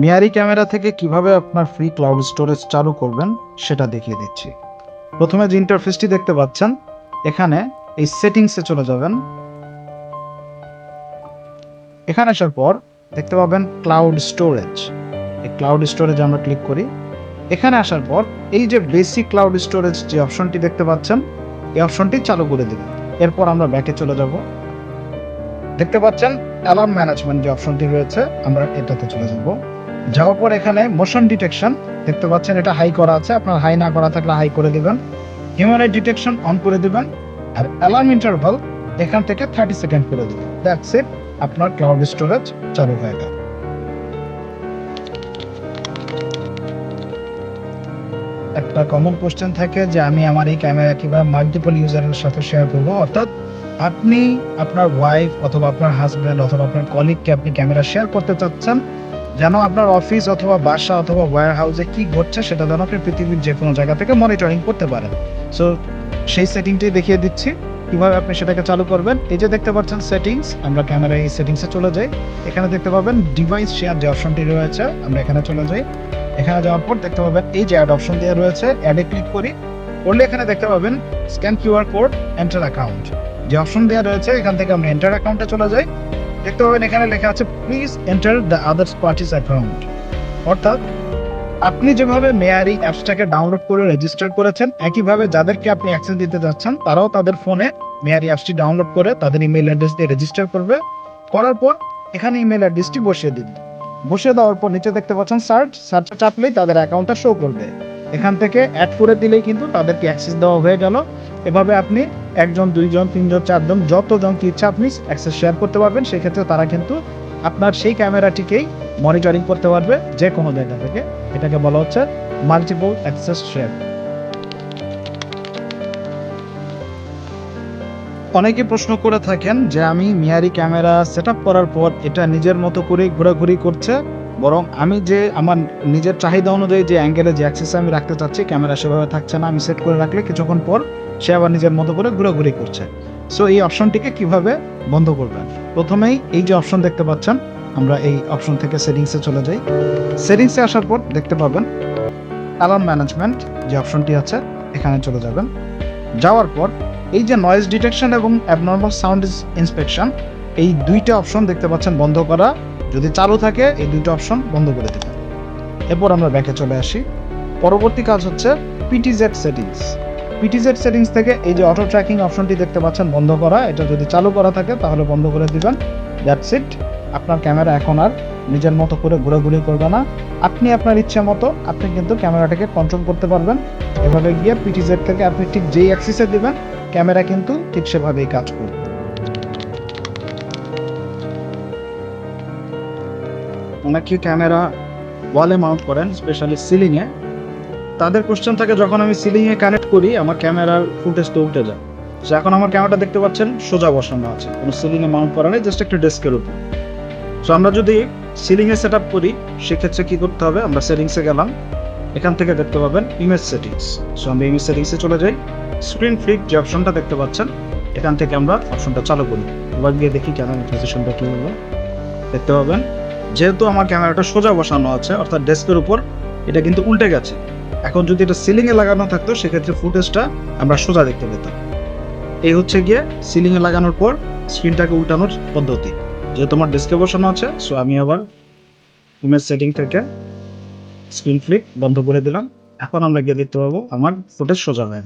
মিয়ারি camera থেকে কীভাবে আপনার ফ্রি ক্লাউড স্টোরেজ চালু করবেন, সেটা দেখিয়ে দিচ্ছি। প্রথমে যে ইন্টারফেসটি দেখতে পাচ্ছেন, এখানে এই সেটিংসে চলে যাবেন। এখানে আসার পর দেখতে পাবেন ক্লাউড স্টোরেজ এই ক্লাউড স্টোরেজে আমরা ক্লিক করি। এখানে আসার পর এই যে বেসিক ক্লাউড স্টোরেজ যে অপশনটি দেখতে পাচ্ছেন, এই অপশনটি চালু করে দেবেন। এরপর আমরা ব্যাকে চলে যাব। দেখতে পাচ্ছেন অ্যালার্ম ম্যানেজমেন্ট যে অপশনটি রয়েছে, আমরা এটাতে চলে যাব। যাওয়ার পর এখানে মোশন ডিটেকশন দেখতে পাচ্ছেন এটা হাই করা আছে, আপনার হাই না করা থাকলে হাই করে দিবেন। হিউম্যান ডিটেকশন অন করে দিবেন, আর অ্যালার্ম ইন্টারভাল এখান থেকে থার্টি সেকেন্ড করে দিবেন। দ্যাটস ইট আপনার ক্লাউড স্টোরেজ চালু হয়ে গেল। একটা কমন কোশ্চেন থাকে যে আমি আমার এই ক্যামেরা কীভাবে মাল্টিপল ইউজারের সাথে শেয়ার করব? অর্থাৎ আপনি আপনার ওয়াইফ অথবা আপনার হাজব্যান্ড অথবা আপনার কলিগকে আপনি ক্যামেরা শেয়ার করতে চাচ্ছেন যেন আপনার অফিস অথবা বাসা অথবা ওয়্যার হাউসে কি ঘটছে সেটা যেন আপনি পৃথিবীর যে কোনো জায়গা থেকে মনিটরিং করতে পারেন। সো সেই সেটিংটি দেখিয়ে দিচ্ছি। কীভাবে আপনি সেটাকে চালু করবেন? এই যে দেখতে পাচ্ছেন সেটিংস আমরা ক্যামেরা এই সেটিংসে চলে যাই। এখানে দেখতে পাবেন ডিভাইস শেয়ার যে অপশনটি রয়েছে, আমরা এখানে চলে যাই। এখানে যাওয়ার পর দেখতে পাবেন এই যে অ্যাড অপশন দেওয়া রয়েছে অ্যাডে ক্লিক করি। করলে এখানে দেখতে পাবেন scan QR code enter account যে অপশন দেওয়া রয়েছে, এখান থেকে আমরা এন্টার অ্যাকাউন্টে চলে যাই। দেখতে পাবেন, এখানে লেখা আছে please enter the others parties account অর্থাৎ, আপনি যেভাবে মেয়ারি অ্যাপসটাকে ডাউনলোড করে রেজিস্টার করেছেন, একইভাবে যাদেরকে আপনি অ্যাক্সেস দিতে যাচ্ছেন, তারাও তাদের ফোনে মেয়ারি অ্যাপসটি ডাউনলোড করে তাদের ইমেল অ্যাড্রেস দিয়ে রেজিস্টার করবে। করার পর, এখানে ইমেল অ্যাড্রেসটি বসিয়ে দিন। বসিয়ে দেওয়ার পর নিচে দেখতে পাচ্ছেন সার্চ সার্চ চাপলেই তাদের অ্যাকাউন্টটা শো করবে। এখান থেকে অ্যাড করে দিলেই কিন্তু তাদেরকে অ্যাক্সেস দেওয়া হয়ে গেল। এভাবে আপনি একজন, দুইজন, তিনজন, চারজন, যতজন কি ইচ্ছা আপনি অ্যাক্সেস শেয়ার করতে পারবেন, সেক্ষেত্রে তারা কিন্তু আপনার সেই ক্যামেরাটিকেই মনিটরিং করতে পারবে যে কোনো জায়গা থেকে। এটাকে বলা হচ্ছে মাল্টিপল অ্যাক্সেস শেয়ার অনেকে প্রশ্ন করে থাকেন যে আমি মিয়ারি ক্যামেরা সেট করার পর এটা নিজের মতো করে ঘোরাঘুরি করছে, বরং আমি যে আমার নিজের চাহিদা অনুযায়ী যে অ্যাঙ্গেলে যে অ্যাক্সেস আমি রাখতে চাচ্ছি, ক্যামেরা সেভাবে থাকছে না, আমি সেট করে রাখলে কিছুক্ষণ পর সে আবার নিজের মতো করে ঘোরাঘুরি করছে। সো এই অপশনটিকে কীভাবে বন্ধ করবেন? প্রথমেই এই যে অপশন দেখতে পাচ্ছেন, আমরা এই অপশন থেকে সেটিংসে চলে যাই। সেটিংসে আসার পর দেখতে পাবেন অ্যালার্ম ম্যানেজমেন্ট যে অপশনটি আছে, এখানে চলে যাবেন। যাওয়ার পর এই যে নয়েজ ডিটেকশন এবং অ্যাবনর্মাল সাউন্ড ইন্সপেকশন এই দুইটা অপশন দেখতে পাচ্ছেন বন্ধ করা। যদি চালু থাকে, এই দুইটা অপশন বন্ধ করে দেবেন। এরপর আমরা ব্যাকে চলে আসি। পরবর্তী কাজ হচ্ছে পিটিজেড সেটিংস পিটিজেড সেটিংস থেকে এই যে অটো ট্র্যাকিং অপশনটি দেখতে পাচ্ছেন বন্ধ করা, এটা যদি চালু করা থাকে তাহলে বন্ধ করে দিবেন। দ্যাটস ইট আপনার ক্যামেরা এখন আর নিজের মতো করে ঘোরাঘুরি করবে না। আপনি আপনার ইচ্ছা মতো আপনি কিন্তু ক্যামেরাটাকে কন্ট্রোল করতে পারবেন। এভাবে গিয়ে পিটিজেড থেকে আপনি ঠিক যেই অ্যাক্সিসে দিবেন, ক্যামেরা কিন্তু ঠিক সেভাবেই কাজ করবে। অনেকে ক্যামেরা ওয়ালে মাউন্ট করেন স্পেশালি সিলিংয়ে তাদের কোশ্চেন থাকে, যখন আমি সিলিংয়ে কানেক্ট করি, আমার ক্যামেরার ফুটেজ তো উঠে যায়। সো এখন আমার ক্যামেরাটা দেখতে পাচ্ছেন, সোজা বসানো আছে। কোনো সিলিংয়ে মাউন্ট করা নেই জাস্ট একটা ডেস্কের উপর। সো আমরা যদি সিলিংয়ে সেট আপ করি, সেক্ষেত্রে কী করতে হবে? আমরা সেটিংসে গেলাম। এখান থেকে দেখতে পাবেন ইমেজ সেটিংস সো আমরা ইমেজ সেটিংসে চলে যাই। স্ক্রিন ফ্লিক যে অপশনটা দেখতে পাচ্ছেন, এখান থেকে আমরা অপশনটা চালু করি। এবার গিয়ে দেখি কেন নোটিফিকেশনটা কী হলো। দেখতে পাবেন, যেহেতু আমার ক্যামেরাটা সোজা বসানো আছে, অর্থাৎ ডেস্কের উপর, এটা কিন্তু উল্টে গেছে। এখন যদি এটা সিলিংয়ে লাগানো থাকতো, সেক্ষেত্রে ফুটেজটা আমরা সোজা দেখতে পেতাম। এই হচ্ছে গিয়ে সিলিংয়ে লাগানোর পর স্ক্রিনটাকে উল্টানোর পদ্ধতি। যেহেতু আমার ডেস্কে বসানো আছে সো আমি আবার ইমেজ সেটিং থেকে স্ক্রিন ফ্লিক বন্ধ করে দিলাম। এখন আমরা গিয়ে দেখতে পাবো আমার ফুটেজ সোজা হয়ে